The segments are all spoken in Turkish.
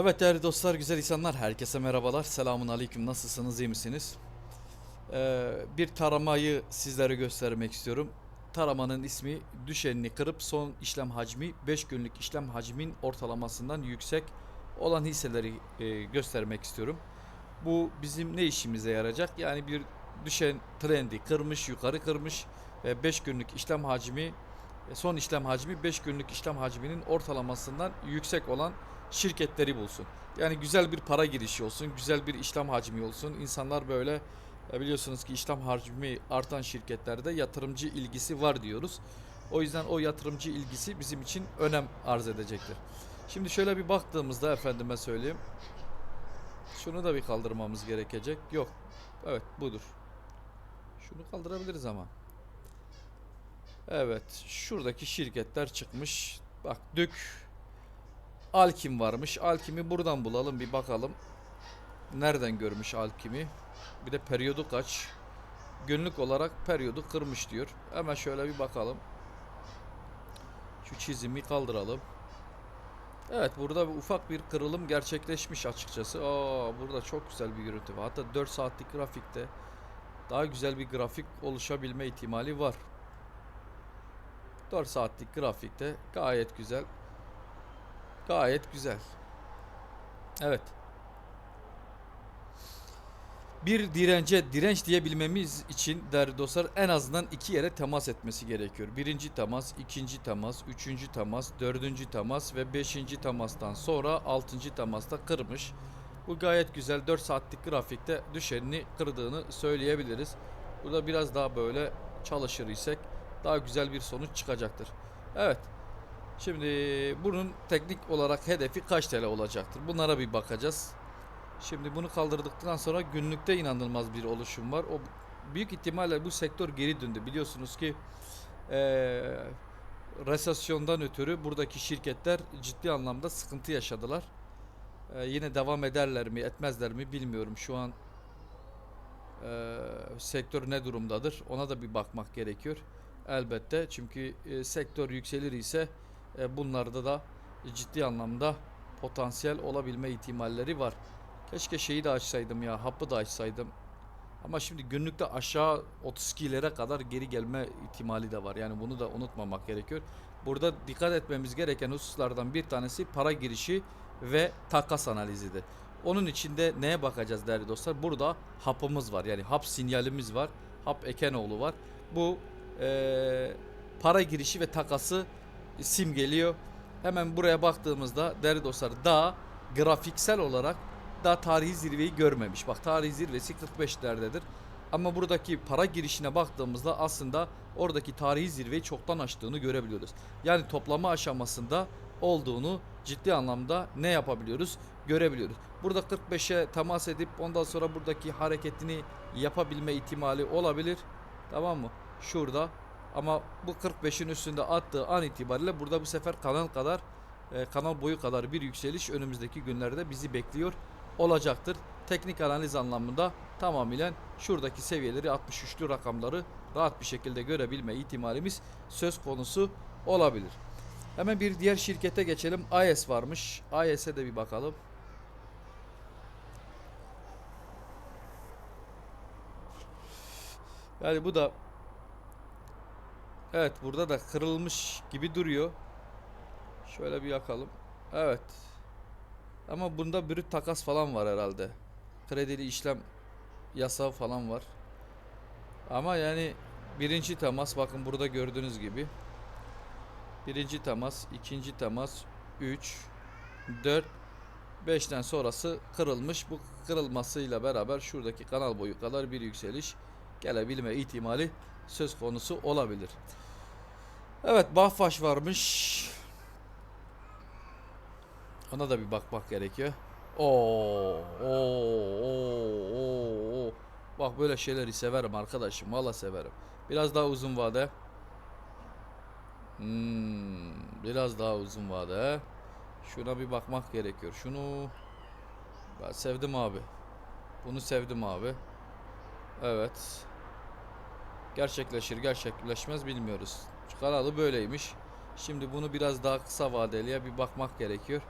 Evet değerli dostlar, güzel insanlar, herkese merhabalar. Selamun aleyküm, nasılsınız, iyi misiniz? Ee, bir taramayı sizlere göstermek istiyorum. Taramanın ismi düşenini kırıp son işlem hacmi 5 günlük işlem hacmin ortalamasından yüksek olan hisseleri e, göstermek istiyorum. Bu bizim ne işimize yarayacak? Yani bir düşen trendi kırmış, yukarı kırmış ve 5 günlük işlem hacmi e, son işlem hacmi 5 günlük işlem hacminin ortalamasından yüksek olan şirketleri bulsun. Yani güzel bir para girişi olsun, güzel bir işlem hacmi olsun. İnsanlar böyle e, biliyorsunuz ki işlem hacmi artan şirketlerde yatırımcı ilgisi var diyoruz. O yüzden o yatırımcı ilgisi bizim için önem arz edecektir. Şimdi şöyle bir baktığımızda efendime söyleyeyim. Şunu da bir kaldırmamız gerekecek. Yok. Evet budur. Şunu kaldırabiliriz ama. Evet. Şuradaki şirketler çıkmış. Bak Dük, Alkim varmış. Alkim'i buradan bulalım bir bakalım. Nereden görmüş Alkim'i? Bir de periyodu kaç? Günlük olarak periyodu kırmış diyor. Hemen şöyle bir bakalım. Şu çizimi kaldıralım. Evet burada bir ufak bir kırılım gerçekleşmiş açıkçası. Aa burada çok güzel bir görüntü var. Hatta 4 saatlik grafikte daha güzel bir grafik oluşabilme ihtimali var. 4 saatlik grafikte gayet güzel Gayet güzel. Evet. Bir dirence direnç diyebilmemiz için değerli dostlar en azından iki yere temas etmesi gerekiyor. Birinci temas, ikinci temas, üçüncü temas, dördüncü temas ve beşinci temastan sonra altıncı temasta kırmış. Bu gayet güzel 4 saatlik grafikte düşenini kırdığını söyleyebiliriz. Burada biraz daha böyle çalışır isek daha güzel bir sonuç çıkacaktır. Evet. Şimdi bunun teknik olarak hedefi kaç TL olacaktır? Bunlara bir bakacağız. Şimdi bunu kaldırdıktan sonra günlükte inanılmaz bir oluşum var. O büyük ihtimalle bu sektör geri döndü. Biliyorsunuz ki eee resesyondan ötürü buradaki şirketler ciddi anlamda sıkıntı yaşadılar. Eee, yine devam ederler mi etmezler mi bilmiyorum. Şu an eee, sektör ne durumdadır ona da bir bakmak gerekiyor. Elbette çünkü e, sektör yükselir ise e, bunlarda da ciddi anlamda potansiyel olabilme ihtimalleri var. Keşke şeyi de açsaydım ya, hapı da açsaydım. Ama şimdi günlükte aşağı 32'lere kadar geri gelme ihtimali de var. Yani bunu da unutmamak gerekiyor. Burada dikkat etmemiz gereken hususlardan bir tanesi para girişi ve takas analizidir. Onun içinde neye bakacağız değerli dostlar? Burada hapımız var. Yani hap sinyalimiz var. Hap Ekenoğlu var. Bu eee, para girişi ve takası simgeliyor. Hemen buraya baktığımızda değerli dostlar daha grafiksel olarak daha tarihi zirveyi görmemiş. Bak tarihi zirvesi 45'lerdedir. Ama buradaki para girişine baktığımızda aslında oradaki tarihi zirveyi çoktan aştığını görebiliyoruz. Yani toplama aşamasında olduğunu ciddi anlamda ne yapabiliyoruz? Görebiliyoruz. Burada 45'e temas edip ondan sonra buradaki hareketini yapabilme ihtimali olabilir. Tamam mı? Şurada ama bu 45'in üstünde attığı an itibariyle burada bu sefer kanal kadar e, kanal boyu kadar bir yükseliş önümüzdeki günlerde bizi bekliyor olacaktır. Teknik analiz anlamında tamamıyla şuradaki seviyeleri 63'lü rakamları rahat bir şekilde görebilme ihtimalimiz söz konusu olabilir. Hemen bir diğer şirkete geçelim. AES varmış. AES'e de bir bakalım. Yani bu da Evet burada da kırılmış gibi duruyor. Şöyle bir yakalım. Evet. Ama bunda brüt takas falan var herhalde. Kredili işlem yasağı falan var. Ama yani birinci temas bakın burada gördüğünüz gibi. Birinci temas, ikinci temas, 3, 4, 5'ten sonrası kırılmış. Bu kırılmasıyla beraber şuradaki kanal boyu kadar bir yükseliş gelebilme ihtimali söz konusu olabilir. Evet Bahfaş varmış. Ona da bir bakmak gerekiyor. Oo, oo, oo, oo. Bak böyle şeyleri severim arkadaşım. Valla severim. Biraz daha uzun vade. Hmm, biraz daha uzun vade. Şuna bir bakmak gerekiyor. Şunu ben sevdim abi. Bunu sevdim abi. Evet. Gerçekleşir gerçekleşmez bilmiyoruz. Kanalı böyleymiş. Şimdi bunu biraz daha kısa vadeliye bir bakmak gerekiyor.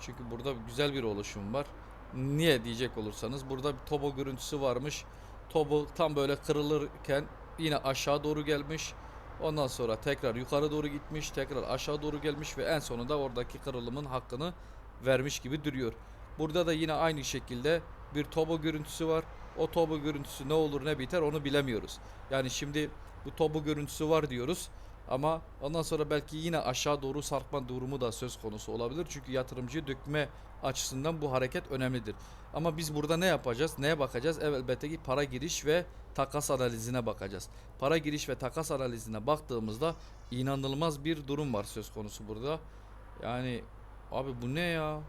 Çünkü burada güzel bir oluşum var. Niye diyecek olursanız burada bir tobo görüntüsü varmış. Tobo tam böyle kırılırken yine aşağı doğru gelmiş. Ondan sonra tekrar yukarı doğru gitmiş, tekrar aşağı doğru gelmiş ve en sonunda oradaki kırılımın hakkını vermiş gibi duruyor. Burada da yine aynı şekilde bir tobo görüntüsü var. O tobo görüntüsü ne olur ne biter onu bilemiyoruz. Yani şimdi bu tobo görüntüsü var diyoruz ama ondan sonra belki yine aşağı doğru sarkma durumu da söz konusu olabilir. Çünkü yatırımcıyı dökme açısından bu hareket önemlidir. Ama biz burada ne yapacağız? Neye bakacağız? Elbette ki para giriş ve takas analizine bakacağız. Para giriş ve takas analizine baktığımızda inanılmaz bir durum var söz konusu burada. Yani abi bu ne ya?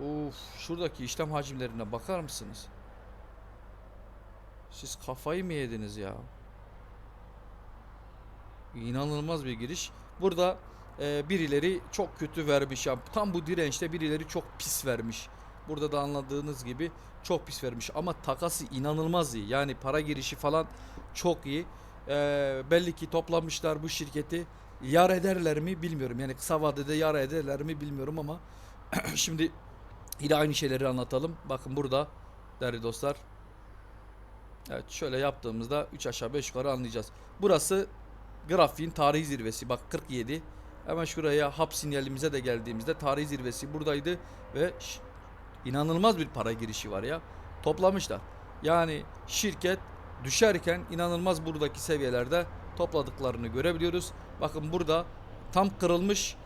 Uf, şuradaki işlem hacimlerine bakar mısınız? Siz kafayı mı yediniz ya? İnanılmaz bir giriş. Burada e, birileri çok kötü vermiş ya. Tam bu dirençte birileri çok pis vermiş. Burada da anladığınız gibi çok pis vermiş. Ama takası inanılmaz iyi. Yani para girişi falan çok iyi. E, belli ki toplamışlar bu şirketi. Yar ederler mi bilmiyorum. Yani kısa vadede yar ederler mi bilmiyorum ama şimdi yine aynı şeyleri anlatalım. Bakın burada değerli dostlar. Evet şöyle yaptığımızda 3 aşağı 5 yukarı anlayacağız. Burası grafiğin tarihi zirvesi. Bak 47. Hemen şuraya hap sinyalimize de geldiğimizde tarihi zirvesi buradaydı ve inanılmaz bir para girişi var ya. Toplamışlar. Yani şirket düşerken inanılmaz buradaki seviyelerde topladıklarını görebiliyoruz. Bakın burada tam kırılmış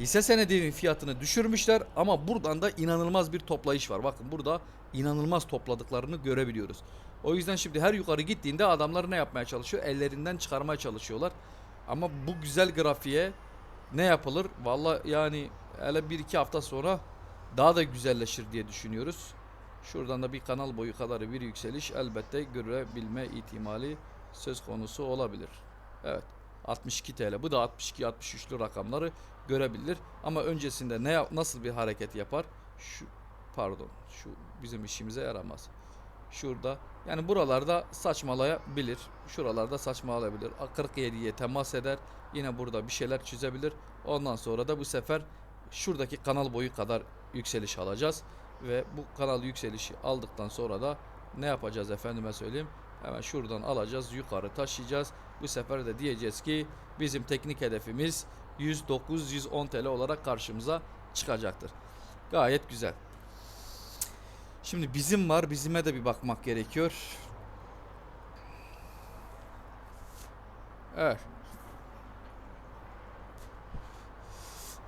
hisse senedinin fiyatını düşürmüşler ama buradan da inanılmaz bir toplayış var. Bakın burada inanılmaz topladıklarını görebiliyoruz. O yüzden şimdi her yukarı gittiğinde adamlar ne yapmaya çalışıyor? Ellerinden çıkarmaya çalışıyorlar. Ama bu güzel grafiğe ne yapılır? Valla yani hele bir iki hafta sonra daha da güzelleşir diye düşünüyoruz. Şuradan da bir kanal boyu kadar bir yükseliş elbette görebilme ihtimali söz konusu olabilir. Evet 62 TL bu da 62-63'lü rakamları görebilir. Ama öncesinde ne nasıl bir hareket yapar? Şu pardon şu bizim işimize yaramaz. Şurada yani buralarda saçmalayabilir. Şuralarda saçmalayabilir. 47'ye temas eder. Yine burada bir şeyler çizebilir. Ondan sonra da bu sefer şuradaki kanal boyu kadar yükseliş alacağız. Ve bu kanal yükselişi aldıktan sonra da ne yapacağız efendime söyleyeyim. Hemen şuradan alacağız yukarı taşıyacağız. Bu sefer de diyeceğiz ki bizim teknik hedefimiz 109-110 TL olarak karşımıza çıkacaktır. Gayet güzel. Şimdi bizim var. Bizime de bir bakmak gerekiyor. Evet.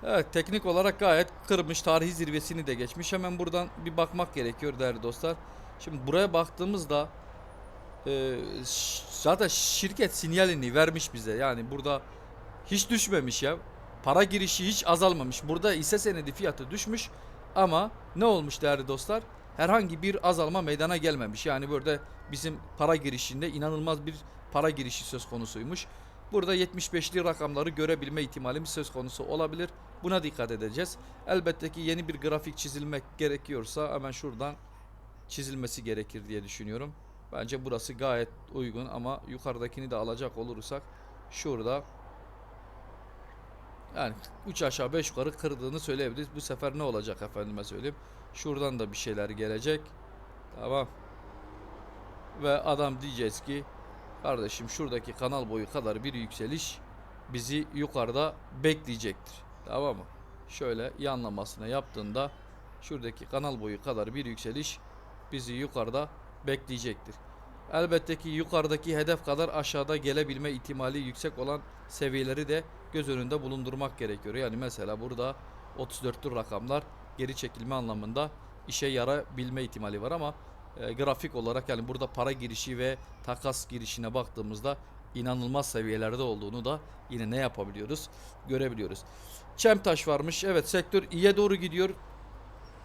Evet teknik olarak gayet kırmış. Tarihi zirvesini de geçmiş. Hemen buradan bir bakmak gerekiyor değerli dostlar. Şimdi buraya baktığımızda e, zaten şirket sinyalini vermiş bize. Yani burada hiç düşmemiş ya. Para girişi hiç azalmamış. Burada hisse senedi fiyatı düşmüş ama ne olmuş değerli dostlar? Herhangi bir azalma meydana gelmemiş. Yani burada bizim para girişinde inanılmaz bir para girişi söz konusuymuş. Burada 75'li rakamları görebilme ihtimalimiz söz konusu olabilir. Buna dikkat edeceğiz. Elbette ki yeni bir grafik çizilmek gerekiyorsa hemen şuradan çizilmesi gerekir diye düşünüyorum. Bence burası gayet uygun ama yukarıdakini de alacak olursak şurada yani 3 aşağı 5 yukarı kırdığını söyleyebiliriz. Bu sefer ne olacak efendime söyleyeyim. Şuradan da bir şeyler gelecek. Tamam. Ve adam diyeceğiz ki kardeşim şuradaki kanal boyu kadar bir yükseliş bizi yukarıda bekleyecektir. Tamam mı? Şöyle yanlamasına yaptığında şuradaki kanal boyu kadar bir yükseliş bizi yukarıda bekleyecektir. Elbette ki yukarıdaki hedef kadar aşağıda gelebilme ihtimali yüksek olan seviyeleri de göz önünde bulundurmak gerekiyor. Yani mesela burada 34'lü rakamlar geri çekilme anlamında işe yarabilme ihtimali var ama e, grafik olarak yani burada para girişi ve takas girişine baktığımızda inanılmaz seviyelerde olduğunu da yine ne yapabiliyoruz görebiliyoruz. Çemtaş varmış. Evet sektör iyiye doğru gidiyor.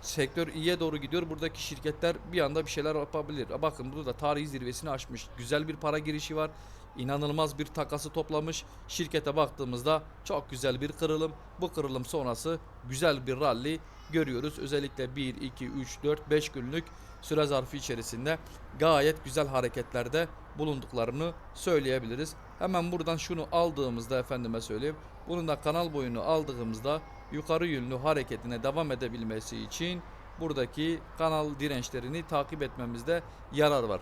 Sektör iyiye doğru gidiyor. Buradaki şirketler bir anda bir şeyler yapabilir. Bakın burada tarihi zirvesini aşmış. Güzel bir para girişi var. İnanılmaz bir takası toplamış. Şirkete baktığımızda çok güzel bir kırılım. Bu kırılım sonrası güzel bir rally görüyoruz. Özellikle 1, 2, 3, 4, 5 günlük süre zarfı içerisinde gayet güzel hareketlerde bulunduklarını söyleyebiliriz. Hemen buradan şunu aldığımızda efendime söyleyeyim. Bunun da kanal boyunu aldığımızda yukarı yönlü hareketine devam edebilmesi için buradaki kanal dirençlerini takip etmemizde yarar var.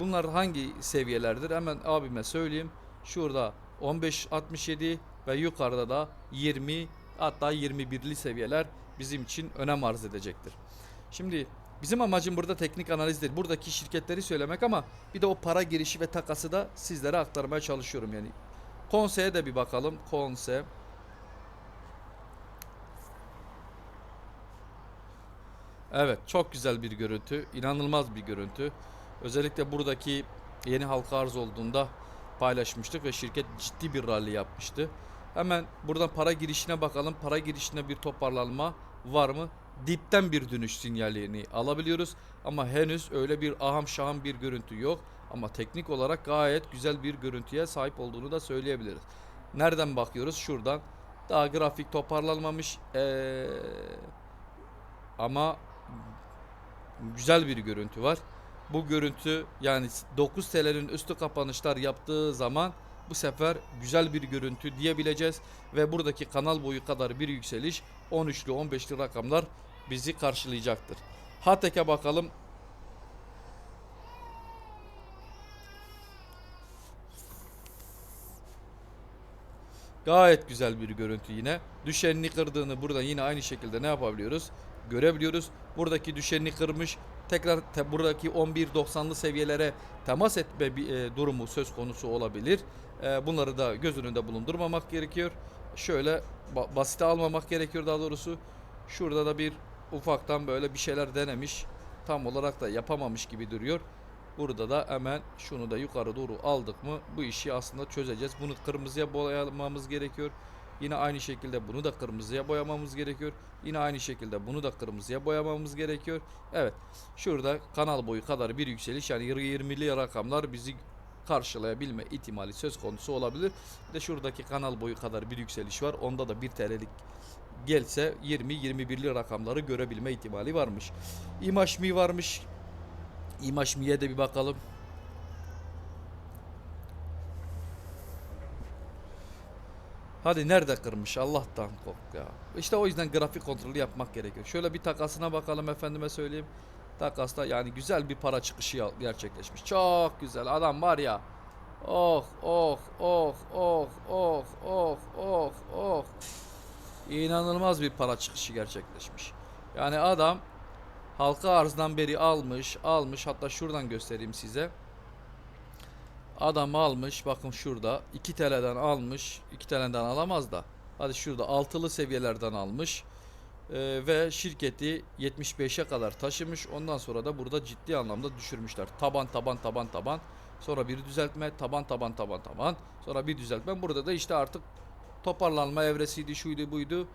Bunlar hangi seviyelerdir? Hemen abime söyleyeyim. Şurada 15-67 ve yukarıda da 20 hatta 21'li seviyeler bizim için önem arz edecektir. Şimdi bizim amacım burada teknik analiz değil. Buradaki şirketleri söylemek ama bir de o para girişi ve takası da sizlere aktarmaya çalışıyorum yani. Konse'ye de bir bakalım. Konse. Evet çok güzel bir görüntü. inanılmaz bir görüntü. Özellikle buradaki yeni halka arz olduğunda paylaşmıştık ve şirket ciddi bir rally yapmıştı. Hemen buradan para girişine bakalım. Para girişine bir toparlanma var mı? Dipten bir dönüş sinyalini alabiliyoruz. Ama henüz öyle bir aham şaham bir görüntü yok. Ama teknik olarak gayet güzel bir görüntüye sahip olduğunu da söyleyebiliriz. Nereden bakıyoruz? Şuradan. Daha grafik toparlanmamış. Ee, ama güzel bir görüntü var. Bu görüntü yani 9 TL'nin üstü kapanışlar yaptığı zaman bu sefer güzel bir görüntü diyebileceğiz ve buradaki kanal boyu kadar bir yükseliş 13'lü 15'li rakamlar bizi karşılayacaktır. Hatek'e bakalım. Gayet güzel bir görüntü yine. Düşenini kırdığını burada yine aynı şekilde ne yapabiliyoruz? Görebiliyoruz. Buradaki düşenini kırmış. Tekrar te, buradaki 11.90'lı seviyelere temas etme e, durumu söz konusu olabilir. E, bunları da göz önünde bulundurmamak gerekiyor. Şöyle ba- basite almamak gerekiyor daha doğrusu. Şurada da bir ufaktan böyle bir şeyler denemiş. Tam olarak da yapamamış gibi duruyor. Burada da hemen şunu da yukarı doğru aldık mı bu işi aslında çözeceğiz. Bunu kırmızıya boyamamız gerekiyor. Yine aynı şekilde bunu da kırmızıya boyamamız gerekiyor. Yine aynı şekilde bunu da kırmızıya boyamamız gerekiyor. Evet. Şurada kanal boyu kadar bir yükseliş yani 20'li rakamlar bizi karşılayabilme ihtimali söz konusu olabilir. Bir de şuradaki kanal boyu kadar bir yükseliş var. Onda da 1 TL'lik gelse 20-21'li rakamları görebilme ihtimali varmış. İmaj mi varmış? İmaj mi'ye de bir bakalım. Hadi nerede kırmış Allah'tan kork ya. İşte o yüzden grafik kontrolü yapmak gerekiyor. Şöyle bir takasına bakalım efendime söyleyeyim. Takasta yani güzel bir para çıkışı gerçekleşmiş. Çok güzel adam var ya. Oh oh oh oh oh oh oh oh. İnanılmaz bir para çıkışı gerçekleşmiş. Yani adam halka arzdan beri almış almış hatta şuradan göstereyim size. Adam almış bakın şurada 2 TL'den almış 2 TL'den alamaz da. Hadi şurada altılı seviyelerden almış Ee, ve şirketi 75'e kadar taşımış. Ondan sonra da burada ciddi anlamda düşürmüşler. Taban taban taban taban. Sonra bir düzeltme taban taban taban taban. Sonra bir düzeltme. Burada da işte artık toparlanma evresiydi şuydu buydu.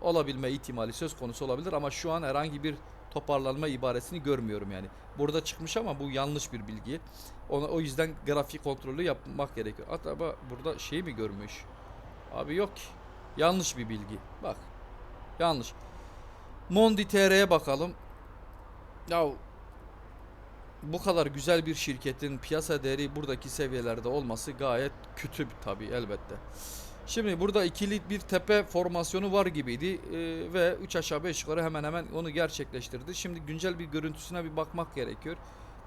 Olabilme ihtimali söz konusu olabilir ama şu an herhangi bir toparlanma ibaresini görmüyorum yani. Burada çıkmış ama bu yanlış bir bilgi. Ona, o yüzden grafik kontrolü yapmak gerekiyor. Hatta bak burada şey mi görmüş? Abi yok. Yanlış bir bilgi. Bak. Yanlış. Mondi TR'ye bakalım. Ya bu kadar güzel bir şirketin piyasa değeri buradaki seviyelerde olması gayet kötü tabii elbette. Şimdi burada ikili bir tepe formasyonu var gibiydi Ee, ve 3 aşağı 5 yukarı hemen hemen onu gerçekleştirdi. Şimdi güncel bir görüntüsüne bir bakmak gerekiyor.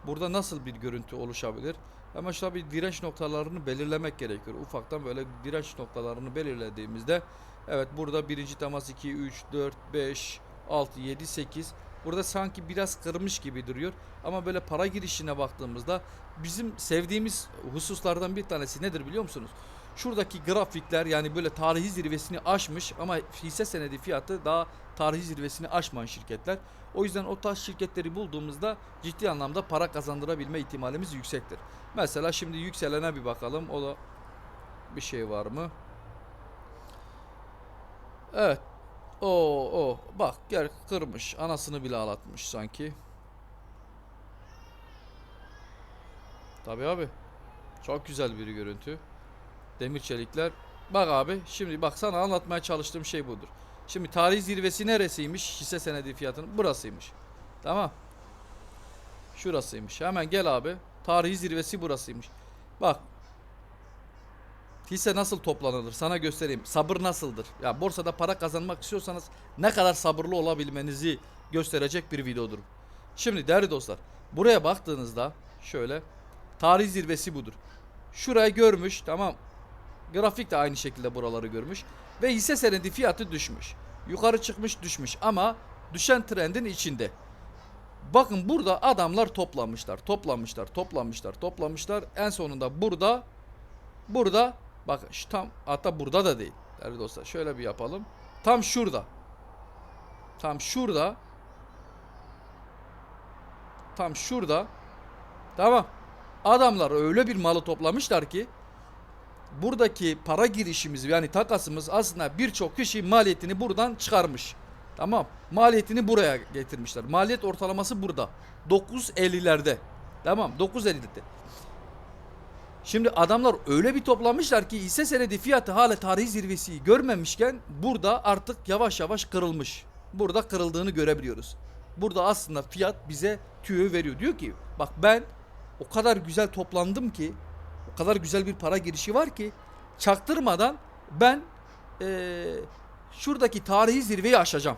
Burada nasıl bir görüntü oluşabilir? Hemen şurada bir direnç noktalarını belirlemek gerekiyor. Ufaktan böyle direnç noktalarını belirlediğimizde evet burada birinci temas 2, 3, 4, 5, 6, 7, 8 Burada sanki biraz kırmış gibi duruyor. Ama böyle para girişine baktığımızda bizim sevdiğimiz hususlardan bir tanesi nedir biliyor musunuz? Şuradaki grafikler yani böyle tarihi zirvesini aşmış ama hisse senedi fiyatı daha tarihi zirvesini aşmayan şirketler. O yüzden o tarz şirketleri bulduğumuzda ciddi anlamda para kazandırabilme ihtimalimiz yüksektir. Mesela şimdi yükselene bir bakalım. O da bir şey var mı? Evet. O o bak gel kırmış. Anasını bile ağlatmış sanki. Tabii abi. Çok güzel bir görüntü. Demir çelikler. Bak abi şimdi bak sana anlatmaya çalıştığım şey budur. Şimdi tarih zirvesi neresiymiş? Hisse senedi fiyatının burasıymış. Tamam. Şurasıymış. Hemen gel abi. Tarihi zirvesi burasıymış. Bak. Hisse nasıl toplanılır? Sana göstereyim. Sabır nasıldır? Ya borsada para kazanmak istiyorsanız ne kadar sabırlı olabilmenizi gösterecek bir videodur. Şimdi değerli dostlar, buraya baktığınızda şöyle tarih zirvesi budur. Şurayı görmüş, tamam. Grafik de aynı şekilde buraları görmüş ve hisse senedi fiyatı düşmüş. Yukarı çıkmış, düşmüş ama düşen trendin içinde. Bakın burada adamlar toplamışlar, toplamışlar, toplamışlar, toplamışlar. En sonunda burada burada bak şu tam hatta burada da değil. Değerli dostlar şöyle bir yapalım. Tam şurada. Tam şurada. Tam şurada. Tamam. Adamlar öyle bir malı toplamışlar ki buradaki para girişimiz yani takasımız aslında birçok kişi maliyetini buradan çıkarmış. Tamam. Maliyetini buraya getirmişler. Maliyet ortalaması burada. 9.50'lerde. Tamam 9.50'de. Şimdi adamlar öyle bir toplamışlar ki hisse senedi fiyatı hala tarihi zirvesi görmemişken burada artık yavaş yavaş kırılmış. Burada kırıldığını görebiliyoruz. Burada aslında fiyat bize tüyo veriyor. Diyor ki bak ben o kadar güzel toplandım ki kadar güzel bir para girişi var ki çaktırmadan ben eee, şuradaki tarihi zirveyi aşacağım.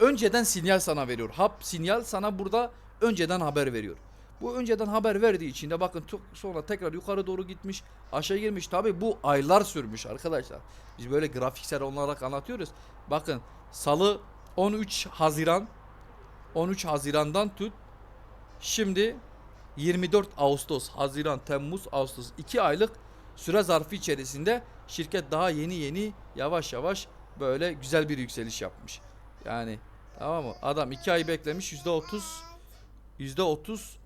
Önceden sinyal sana veriyor. Hap sinyal sana burada önceden haber veriyor. Bu önceden haber verdiği için de bakın sonra tekrar yukarı doğru gitmiş aşağı girmiş. Tabi bu aylar sürmüş arkadaşlar. Biz böyle grafiksel olarak anlatıyoruz. Bakın salı 13 Haziran 13 Haziran'dan tut şimdi 24 Ağustos, Haziran, Temmuz, Ağustos 2 aylık süre zarfı içerisinde şirket daha yeni yeni yavaş yavaş böyle güzel bir yükseliş yapmış. Yani tamam mı? Adam 2 ay beklemiş %30 %30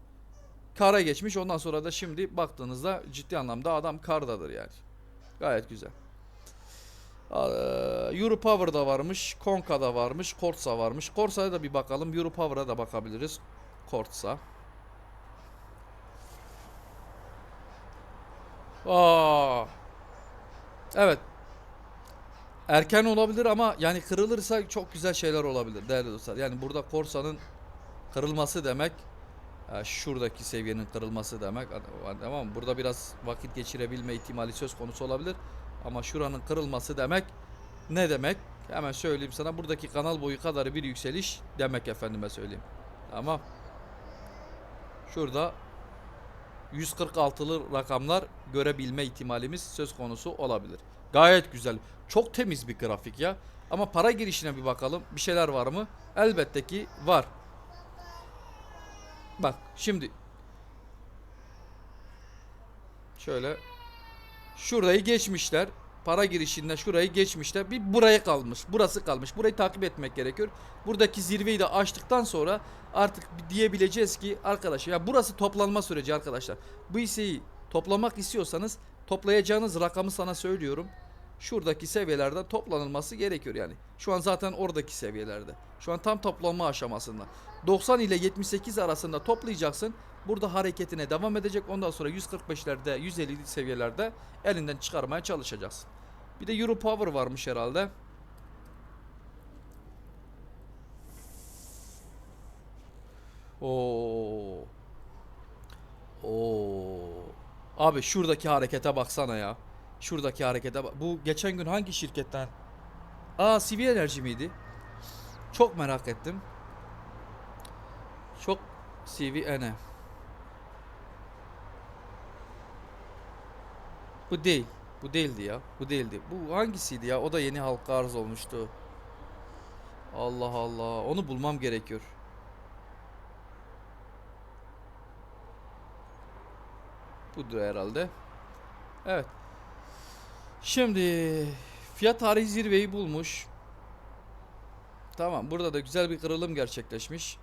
kara geçmiş. Ondan sonra da şimdi baktığınızda ciddi anlamda adam kardadır yani. Gayet güzel. Aa, Euro Power'da varmış, Konka'da varmış, Kortsa varmış. Korsa'ya da bir bakalım. Euro Power'a da bakabiliriz. Kortsa. Aa. Evet. Erken olabilir ama yani kırılırsa çok güzel şeyler olabilir değerli dostlar. Yani burada Korsa'nın kırılması demek e, şuradaki seviyenin kırılması demek. Tamam? Burada biraz vakit geçirebilme ihtimali söz konusu olabilir. Ama şuranın kırılması demek ne demek? Hemen söyleyeyim sana. Buradaki kanal boyu kadar bir yükseliş demek efendime söyleyeyim. Tamam. Şurada 146'lı rakamlar görebilme ihtimalimiz söz konusu olabilir. Gayet güzel. Çok temiz bir grafik ya. Ama para girişine bir bakalım. Bir şeyler var mı? Elbette ki var. Bak şimdi şöyle şurayı geçmişler. Para girişinde şurayı geçmişler. Bir buraya kalmış. Burası kalmış. Burayı takip etmek gerekiyor. Buradaki zirveyi de açtıktan sonra artık diyebileceğiz ki arkadaşlar ya burası toplanma süreci arkadaşlar. Bu hisseyi toplamak istiyorsanız toplayacağınız rakamı sana söylüyorum. Şuradaki seviyelerden toplanılması gerekiyor yani. Şu an zaten oradaki seviyelerde. Şu an tam toplanma aşamasında. 90 ile 78 arasında toplayacaksın. Burada hareketine devam edecek. Ondan sonra 145'lerde, 150 seviyelerde elinden çıkarmaya çalışacaksın. Bir de Euro Power varmış herhalde. Oo. Oo. Abi şuradaki harekete baksana ya. Şuradaki harekete bak. Bu geçen gün hangi şirketten? Aa CV Enerji miydi? Çok merak ettim. Çok CVN. Bu değil. Bu değildi ya. Bu değildi. Bu hangisiydi ya? O da yeni halka arz olmuştu. Allah Allah. Onu bulmam gerekiyor. Budur herhalde. Evet. Şimdi fiyat tarihi zirveyi bulmuş. Tamam burada da güzel bir kırılım gerçekleşmiş.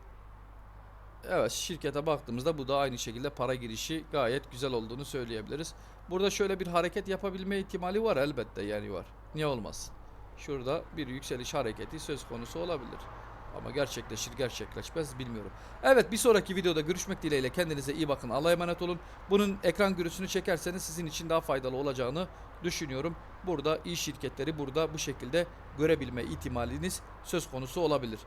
Evet şirkete baktığımızda bu da aynı şekilde para girişi gayet güzel olduğunu söyleyebiliriz. Burada şöyle bir hareket yapabilme ihtimali var elbette yani var. Niye olmaz? Şurada bir yükseliş hareketi söz konusu olabilir. Ama gerçekleşir gerçekleşmez bilmiyorum. Evet bir sonraki videoda görüşmek dileğiyle kendinize iyi bakın. Allah'a emanet olun. Bunun ekran görüntüsünü çekerseniz sizin için daha faydalı olacağını düşünüyorum. Burada iyi şirketleri burada bu şekilde görebilme ihtimaliniz söz konusu olabilir.